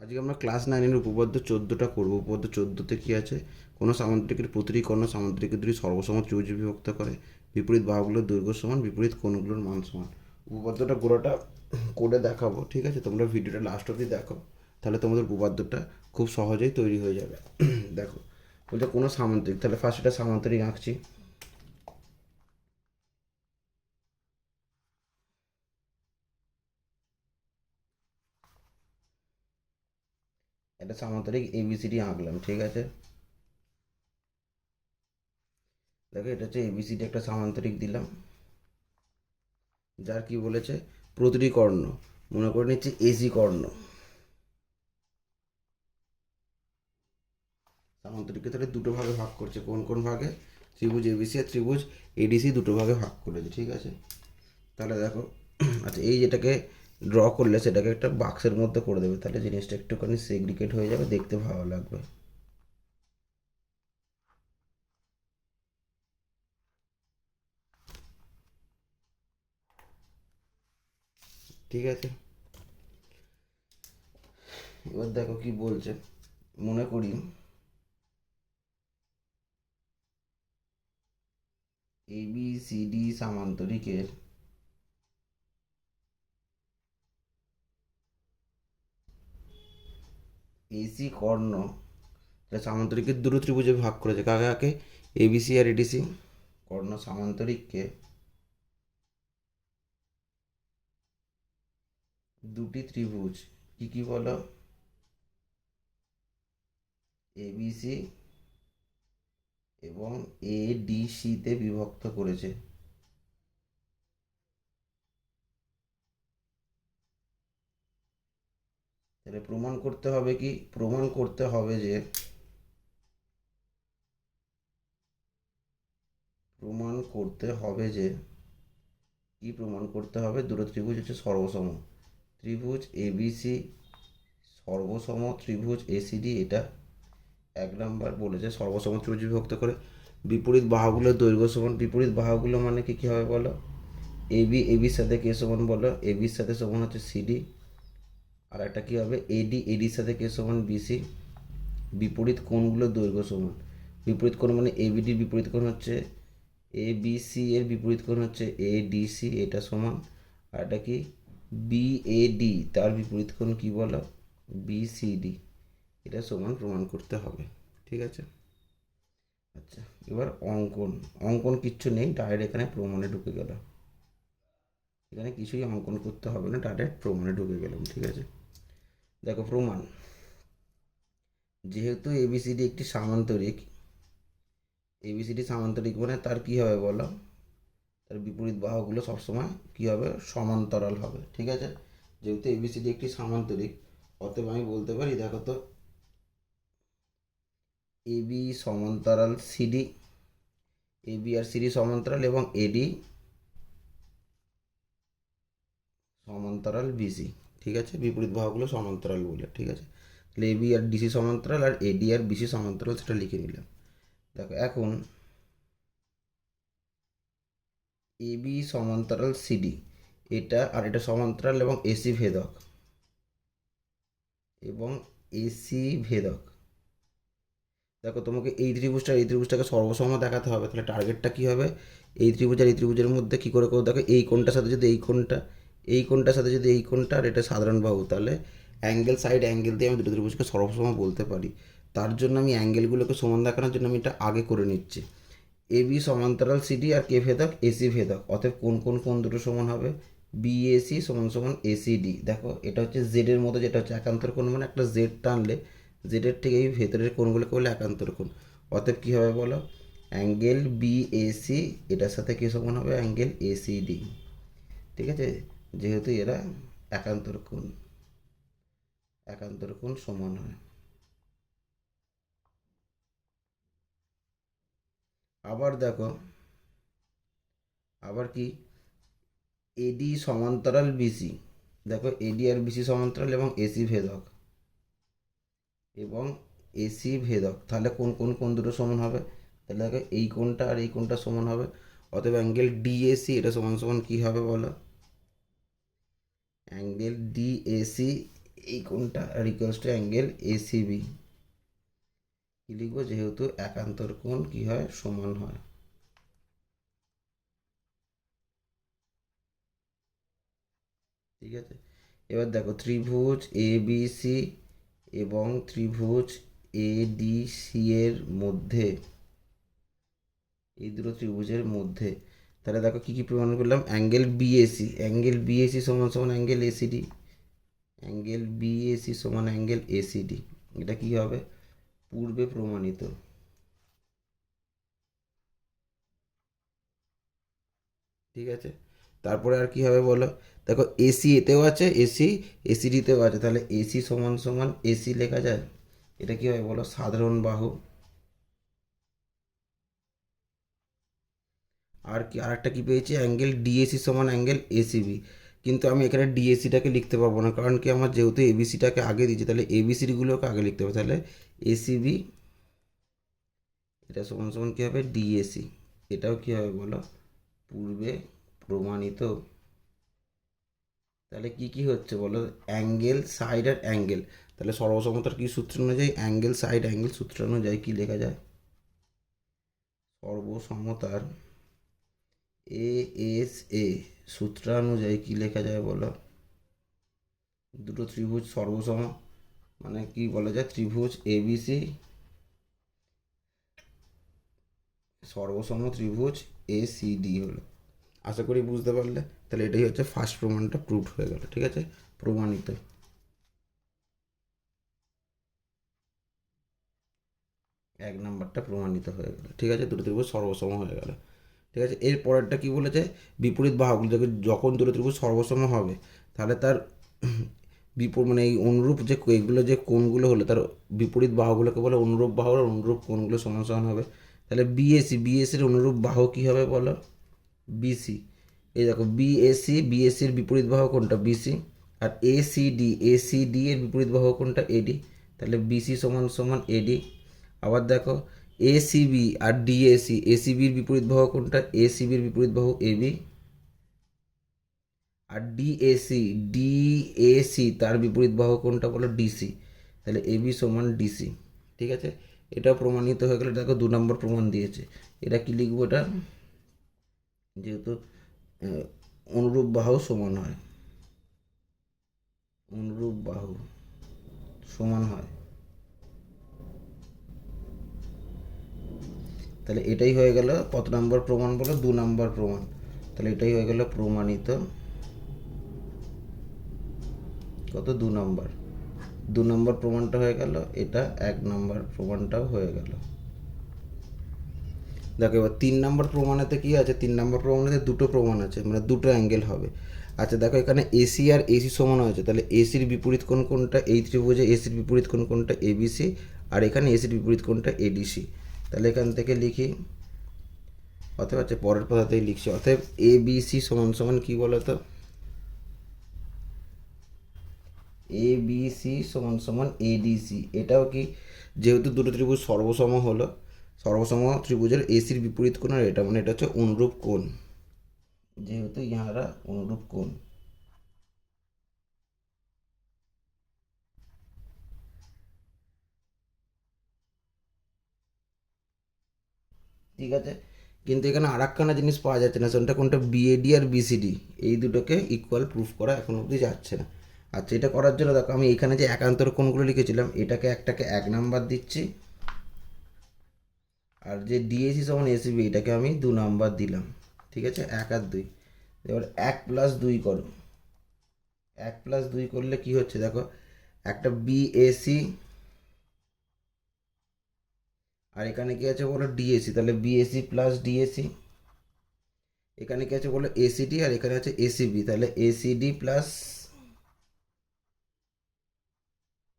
আজকে আমরা ক্লাস নাইনের উপপাদ্য চোদ্দোটা করব। উপপাদ্য চোদ্দোতে কী আছে? কোনো সামুদ্রিকের প্রতিটি কর্ণ সামান্তরিকের দুটি সর্বসম ত্রিভুজে বিভক্ত করে। বিপরীত বাহুগুলোর দৈর্ঘ্য সমান, বিপরীত কোণগুলোর মান সমান। উপপাদ্যটা পুরোটা করে দেখাবো, ঠিক আছে? তোমরা ভিডিওটা লাস্ট অবধি দেখো। তাহলে তোমাদের উপপাদ্যটা খুব সহজেই তৈরি হয়ে যাবে। দেখো, বলছে কোনো সামুদ্রিক, তাহলে ফার্স্ট এটা সামান্তরিক আঁকছি। একটা সামান্তরিক এবিসিডি আঁকলাম, ঠিক আছে? দেখো, এটা হচ্ছে এবিসিডি একটা সামান্তরিক দিলাম। যার কি বলেছে? প্রতিটি কর্ণ, মনে করে নিচ্ছে এসি কর্ণ। সামান্তরিককে তাহলে দুটো ভাগে ভাগ করছে, কোন কোন ভাগে? ত্রিভুজ এবিসি আর ত্রিভুজ এডিসি দুটো ভাগে ভাগ করেছে, ঠিক আছে? তাহলে দেখো আচ্ছা এই যেটাকে ড্র করলে সেটাকে একটা বাক্সের মধ্যে করে দেবে। তাহলে জিনিসটা একটুখানি সেগ্রিকেট হয়ে যাবে, দেখতে ভালো লাগবে। ঠিক আছে? এবার দেখো কি বলছে। মনে করি। এ বি সি ডি সামান্তরিকের এসি কর্ণ। এটা সামান্তরিকের দুটো ত্রিভুজে ভাগ করেছে। কাকে কাকে? এবিসি আর এডিসি কর্ণ সামান্তরিককে দুটি ত্রিভুজ। কি কি বলো? এবিসি এবং এডিসিতে বিভক্ত করেছে। তাহলে প্রমাণ করতে হবে কি? প্রমাণ করতে হবে যে প্রমাণ করতে হবে যে কি প্রমাণ করতে হবে? দুটো ত্রিভুজ হচ্ছে সর্বসম। ত্রিভুজ এবিসি সর্বসম ত্রিভুজ এসিডি এটা এক নাম্বার বলেছে সর্বসম ত্রিভুজ বিভক্ত করে। বিপরীত বাহুগুলোর দৈর্ঘ্য সমান। বিপরীত বাহুগুলো মানে কি কী হবে বলো? এবি এবির সাথে কে সমান বলো? এবির সাথে সমান হচ্ছে সিডি আর একটা কী হবে? এডি এডির সাথে কে সমান? বিসি বিপরীত কোণগুলোর দৈর্ঘ্য সমান। বিপরীত কোণ মানে এবিডির বিপরীত কোণ হচ্ছে এ বিসি এর বিপরীত কোণ হচ্ছে এ ডিসি এটা সমান। আর এটা কি? বিএডি তার বিপরীত কোণ কী বলো? বিসিডি এটা সমান প্রমাণ করতে হবে। ঠিক আছে? আচ্ছা এবার অঙ্কন। অঙ্কন কিচ্ছু নেই, ডাইরেক্ট এখানে প্রমাণে ঢুকে গেল। এখানে কিছুই অঙ্কন করতে হবে না, ডাইরেক্ট প্রমাণে ঢুকে গেলাম, ঠিক আছে? দেখো প্রমাণ। যেহেতু এবিসিডি একটি সামান্তরিক এবিসিডি সামান্তরিক মানে তার কি হবে বলো? তার বিপরীত বাহুগুলো সবসময় কি হবে? সমান্তরাল হবে, ঠিক আছে? যেহেতু এবিসিডি একটি সামান্তরিক, অতএব আমি বলতে পারি, দেখো তো এবি সমান্তরাল সিডি এবি আর সিডি সমান্তরাল এবং এডি সমান্তরাল বিসি ঠিক আছে? বিপরীত বাহুগুলো সমান্তরাল বলে, ঠিক আছে? তাহলে এবি আর ডিসি সমান্তরাল আর এডি আর বিসি সমান্তরাল সেটা লিখে নিলাম। দেখো, এখন এবি সমান্তরাল সিডি এটা আর এটা সমান্তরাল এবং এসি ভেদক। এবং এসি ভেদক। দেখো, তোমাকে এই ত্রিভুজটা, এই ত্রিভুজটাকে সর্বসম দেখাতে হবে। তাহলে টার্গেটটা কী হবে? এই ত্রিভুজ আর এই ত্রিভুজের মধ্যে কী করে করে দেখো, এই কোণটার সাথে যদি এই কোণটা এই কোণটার সাথে যদি এই কোণটা আর এটা সাধারণ বাহু, তাহলে অ্যাঙ্গেল সাইড অ্যাঙ্গেল দিয়ে আমি দুটো ত্রিভুজকে সর্বসম বলতে পারি। তার জন্য আমি অ্যাঙ্গেলগুলোকে সমান দেখানোর জন্য আমি এটা আগে করে নিচ্ছি। এবি সমান্তরাল সিডি আর কে ভেদক এসি ভেদক, অতএব কোন কোন কোন দুটো সমান হবে? বিএসি সমান সমান এসিডি দেখো, এটা হচ্ছে জেডের মতো, যেটা হচ্ছে একান্তর কোণ মানে একটা জেড টানলে জেডের থেকে এই ভেতরের কোণগুলোকে বলে একান্তর কোণ। অতএব কী হবে বলো? অ্যাঙ্গেল বিএসি এটার সাথে কী সমান হবে অ্যাঙ্গেল এসিডি ঠিক আছে? যেহেতু এরা একান্তর কোণ একান্তর কোণ সমান হয়। আবার দেখো, আবার কি? এডি সমান্তরাল বিসি দেখো এডি আর বিসি সমান্তরাল এবং এসি ভেদক। এবং এসি ভেদক, তাহলে কোন কোন কোন দুটো সমান হবে? তাহলে দেখো এই কোনটা আর এই কোনটা সমান হবে, অতএব অ্যাঙ্গেল ডিএসি এটা সমান সমান কী হবে বলো? অ্যাঙ্গেল ডিএসি এই কোণটা রিকোয়েস্ট অ্যাঙ্গেল এসিবি কি লিখব? যেহেতু একান্তর কোণ কি হয়? সমান হয়। ঠিক আছে? এবার দেখো, ত্রিভুজ এ বি সি এবং ত্রিভুজ এ ডি সি এর মধ্যে, এই দুটো ত্রিভুজের মধ্যে তাহলে দেখো কী কী প্রমাণ করলাম? অ্যাঙ্গেল বিএসি অ্যাঙ্গেল বিএসি সমান সমান অ্যাঙ্গেল এসিডি অ্যাঙ্গেল বিএসি সমান অ্যাঙ্গেল এসিডি এটা কী হবে? পূর্বে প্রমাণিত। ঠিক আছে? তারপরে আর কি হবে বলো? দেখো এসি এতেও আছে এসি এসিডিতেও আছে, তাহলে এসি সমান সমান এসি লেখা যায়? এটা কি হয় বলো? সাধারণ বাহু। আর কি, আরেকটা কি পেয়েছি? অ্যাঙ্গেল ডিএসি সমান অ্যাঙ্গেল এসিবি। কিন্তু আমি এখানে ডিএসিটাকে লিখতে পারব না, কারণ কি আমার যেহেতু এবিসিটাকে আগে দিয়েছি, তাহলে এবিসিগুলোকে আগে লিখতে হবে। তাহলে এসিবি, এটা সমান সমান কী হবে? ডিএসি। এটাও কী হবে বলো? পূর্বে প্রমাণিত। তাহলে কি কি হচ্ছে বলো? অ্যাঙ্গেল, সাইড আর অ্যাঙ্গেল। তাহলে সর্বসমতার কি সূত্র অনুযায়ী অ্যাঙ্গেল, সাইড, অ্যাঙ্গেল সূত্র অনুযায়ী কি লেখা যায়? সর্বসমতার এ এস এ সূত্রানুযায়ী কি লেখা যায় বলো? দুটো ত্রিভুজ সর্বসম মানে কি বলা যায়? ত্রিভুজ এবিসি, সর্বসম ত্রিভুজ এ সি ডি হলো। আশা করি বুঝতে পারলে। তাহলে এটাই হচ্ছে ফার্স্ট প্রমাণটা প্রুফ হয়ে গেল, ঠিক আছে? প্রমাণিত। এক নাম্বারটা প্রমাণিত হয়ে গেল, ঠিক আছে? দুটো ত্রিভুজ সর্বসম হয়ে গেল। ঠিক আছে? এর পরেরটা কী বলেছে? বিপরীত বাহুগুলো। যখন যখন দুটো ত্রিভুজ সর্বসম হবে, তাহলে তার বিপর মানে এই অনুরূপ যে এগুলো যে কোণগুলো হলো, তার বিপরীত বাহুগুলোকে বলে অনুরূপ বাহু আর অনুরূপ কোণগুলো সমান সমান হবে। তাহলে বিএসি বিএসির অনুরূপ বাহু কী হবে বলো? বিসি এই দেখো বিএসি বিএসির বিপরীত বাহু কোনটা? বিসি আর এসিডি এসিডি এর বিপরীত বাহু কোনটা? এডি তাহলে বিসি সমান সমান এডি আবার দেখো এসিবি আর ডিএসি এসিবির বিপরীত বাহু কোনটা? এসিবির বিপরীত বাহু এবি আর ডিএসি ডিএসি তার বিপরীত বাহু কোনটা বলো? ডিসি তাহলে এবি সমান ডিসি ঠিক আছে? এটা প্রমাণিত হয়ে গেলে, দেখো দু নম্বর প্রমাণ দিয়েছে। এটা কি লিখব এটা? যেহেতু অনুরূপ বাহু সমান হয়। অনুরূপ বাহু সমান হয়। তাহলে এটাই হয়ে গেল কত নম্বর প্রমাণ বলো? দু নম্বর প্রমাণ। তাহলে এটাই হয়ে গেল প্রমাণিত। কত? দু নম্বর। দু নম্বর প্রমাণটা হয়ে গেল, এটা এক নম্বর প্রমাণটাও হয়ে গেল। দেখো, এবার তিন নম্বর প্রমাণেতে কি আছে? তিন নম্বর প্রমাণেতে দুটো প্রমাণ আছে মানে দুটো অ্যাঙ্গেল হবে। আচ্ছা দেখো, এখানে এসি আর এসি সমান হয়েছে। তাহলে এসির বিপরীত কোন কোনটা এই ত্রিভুজে এসির বিপরীত কোন কোনটা এবিসি আর এখানে এসির বিপরীত কোনটা এডিসি তাহলে এখান থেকে লিখি। অতএব হচ্ছে পরের পাতাতেই লিখছি। অতএব এ বি সি সমান সমান কী বলো তো এ বি সি সমান সমান এডিসি এটাও কি? যেহেতু দুটো ত্রিভুজ সর্বসম হলো, সর্বসম ত্রিভুজের এসির বিপরীত কোণ আর এটা মানে এটা হচ্ছে অনুরূপ কোণ। যেহেতু ইহারা অনুরূপ কোণ। ঠিক আছে? কিন্তু এখানে আর একখানা জিনিস পাওয়া যাচ্ছে না, সেটা কোনটা? বিএডি আর বিসিডি এই দুটোকে ইকুয়াল প্রুফ করা এখন অবধি যাচ্ছে না। আচ্ছা এটা করার জন্য দেখো, আমি এখানে যে একান্তর কোণগুলো লিখেছিলাম, এটাকে একটাকে এক নাম্বার দিচ্ছি। আর যে ডিএসি সমান এসিবি এটাকে আমি দু নাম্বার দিলাম। ঠিক আছে? এক আর দুই। এবার এক প্লাস দুই করো। এক প্লাস দুই করলে কি হচ্ছে দেখো? একটা বিএসি আর এখানে কি আছে বলো ডিএসি তাহলে বিএসি প্লাস ডিএসি এখানে কি আছে বলো এসিডি আর এখানে আছে এসিবি তাহলে এসিডি প্লাস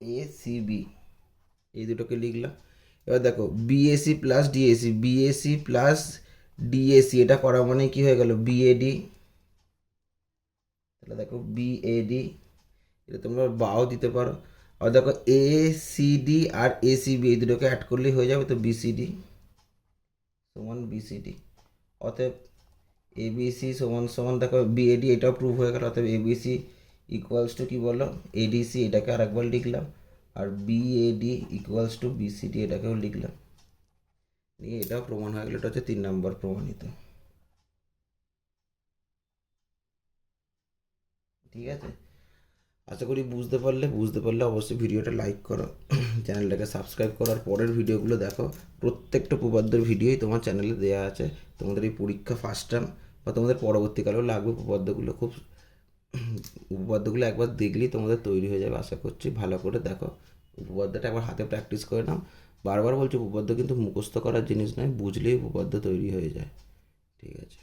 এসিবি এই দুটোকে লিখলাম। এবার দেখো BAC plus DAC BAC plus DAC এটা করা মানে কি হয়ে গেল? বিএডি তাহলে দেখো বিএডি এটা তোমরা বাও দিতে পারো। আর দেখো এ সিডি আর এসিবি এই দুটোকে অ্যাড করলেই হয়ে যাবে তো বিসিডি সমান বিসিডি অতএব এবিসি সমান সমান দেখো বিএডি এটাও প্রুভ হয়ে গেল। অতএব এবিসি ইকুয়ালস টু কী বলো এডিসি এটাকে আরেকবার লিখলাম আর বিএডি ইকুয়ালস টু বিসিডি এটাকেও লিখলাম। নিয়ে এটাও প্রমাণ হয়ে গেলো, এটা হচ্ছে তিন নম্বর প্রমাণিত। ঠিক আছে? আশা করি বুঝতে পারলে বুঝতে পারলে অবশ্যই ভিডিওটা লাইক করো। চ্যানেলটাকে সাবস্ক্রাইব করার পরের ভিডিওগুলো দেখো। প্রত্যেকটা উপপাদ্যের ভিডিওই তোমার চ্যানেলে দেওয়া আছে। তোমাদের এই পরীক্ষা ফার্স্ট টাইম বা তোমাদের পরবর্তীকালেও লাগবে উপপাদ্যগুলো। খুব উপপাদ্যগুলো একবার দেখলেই তোমাদের তৈরি হয়ে যাবে, আশা করছি। ভালো করে দেখো। উপপাদ্যটা একবার হাতে প্র্যাকটিস করে নাও। বারবার বলছি, উপপাদ্য কিন্তু মুখস্থ করার জিনিস নয়, বুঝলেই উপপাদ্য তৈরি হয়ে যায়। ঠিক আছে।